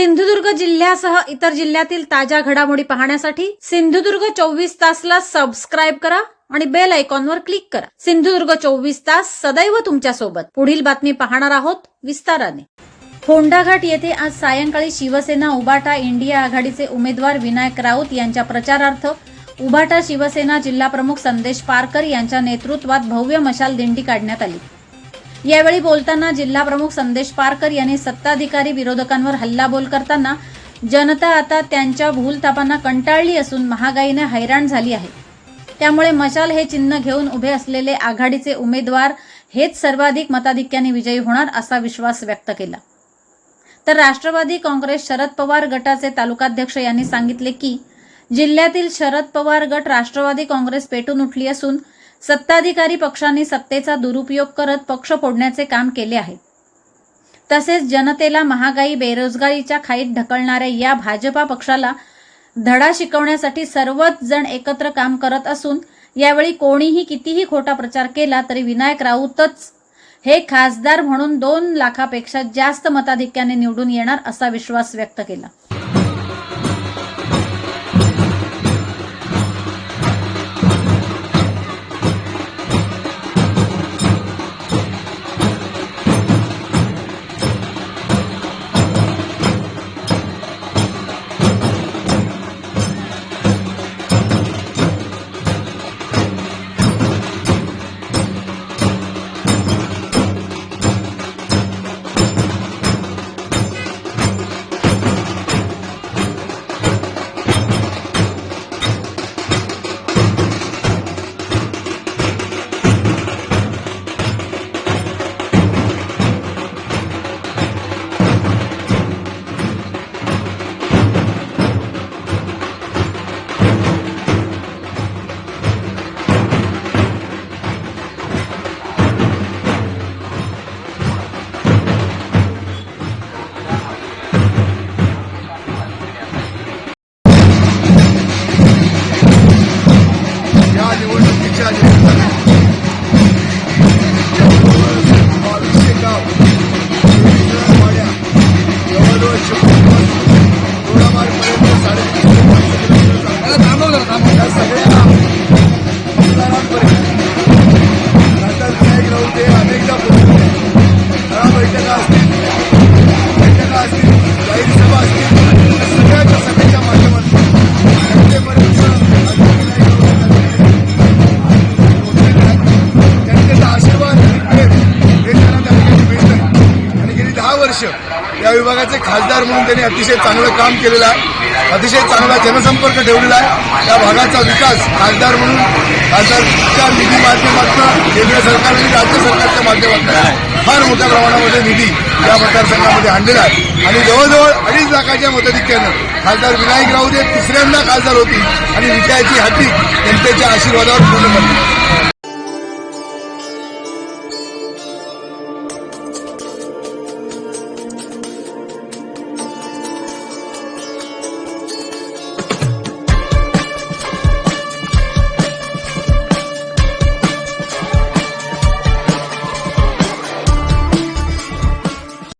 सिंधुदुर्ग जिल्ह्यासह इतर जिल्ह्यातील ताज्या घडामोडी पाहण्यासाठी सिंधुदुर्ग चोवीस तासला सबस्क्राईब करा आणि बेल आयकॉनवर क्लिक करा. सिंधुदुर्ग चोवीस तास सदैव तुमच्यासोबत पुढील बातमी पाहणार आहोत विस्ताराने. फोंडाघाट येथे आज सायंकाळी शिवसेना उबाटा इंडिया आघाडीचे उमेदवार विनायक राऊत यांच्या प्रचारार्थ उबाटा शिवसेना जिल्हाप्रमुख संदेश पारकर यांच्या नेतृत्वात भव्य मशाल दिंडी काढण्यात आली. यावेळी बोलताना जिल्हाप्रमुख संदेश पारकर यांनी सत्ताधिकारी विरोधकांवर हल्लाबोल करताना जनता आता त्यांच्या भूलतापांना कंटाळली असून महागाईने हैराण झाली आहे. त्यामुळे मशाल हे चिन्ह घेऊन उभे असलेले आघाडीचे उमेदवार हेच सर्वाधिक मताधिक्याने विजयी होणार असा विश्वास व्यक्त केला. तर राष्ट्रवादी काँग्रेस शरद पवार गटाचे तालुकाध्यक्ष यांनी सांगितले की जिल्ह्यातील शरद पवार गट राष्ट्रवादी काँग्रेस पेटून उठली असून सत्ताधिकारी पक्षांनी सत्तेचा दुरुपयोग करत पक्ष फोडण्याचे काम केले आहे. तसेच जनतेला महागाई बेरोजगारीच्या खाईत ढकलणाऱ्या या भाजपा पक्षाला धडा शिकवण्यासाठी सर्वच जण एकत्र काम करत असून यावेळी कोणीही कितीही खोटा प्रचार केला तरी विनायक राऊतच हे खासदार म्हणून दोन लाखापेक्षा जास्त मताधिक्याने निवडून येणार असा विश्वास व्यक्त केला. भागाचे खासदार म्हणून त्यांनी अतिशय चांगलं काम केलेलं आहे. अतिशय चांगला जनसंपर्क ठेवलेला आहे. या भागाचा विकास खासदार म्हणून खासदारच्या निधी माध्यमातून केंद्र सरकार आणि राज्य सरकारच्या माध्यमातून फार मोठ्या प्रमाणामध्ये निधी या मतदारसंघामध्ये आणलेला आहे. आणि जवळजवळ अडीच लाखाच्या मताधिक्यानं खासदार विनायक राऊत हे तिसऱ्यांदा खासदार होती आणि विजयाची हाती जनतेच्या आशीर्वादावर पूर्ण करतील